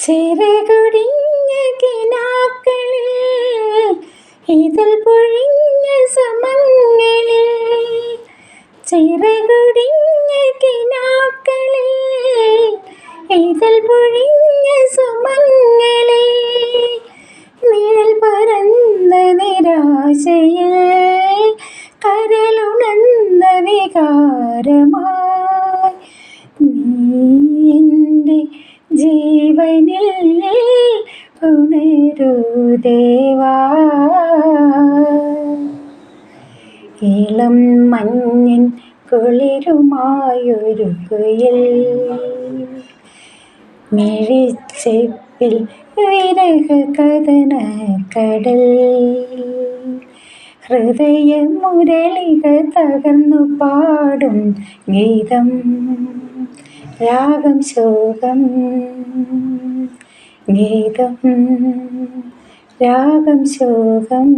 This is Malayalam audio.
ചിറകുടിഞ്ഞ കിനാക്കളിൽ ഇതിൽ പൊഴിഞ്ഞ സമങ്ങളിൽ ചെറുകുടിഞ്ഞ കിനാക്കളിൽ ഇതിൽ പൊഴിഞ്ഞ സുമങ്ങളിൽ നിഴൽ പരന്ന നിരാശയിൽ കരളുണർന്ന വികാരമായി ജീവനിൽ ഉണരൂ ദേവാ. ഇളം മഞ്ഞിൻ കുളിരുമായൊരു കുയിൽ മിഴിച്ചെപ്പിൽ വിരഹ കഥന കടൽ. ഹൃദയമുരളിക തകർന്നു പാടും ഗീതം രാഗം ശോകം. ഗീതം രാഗം ശോകം.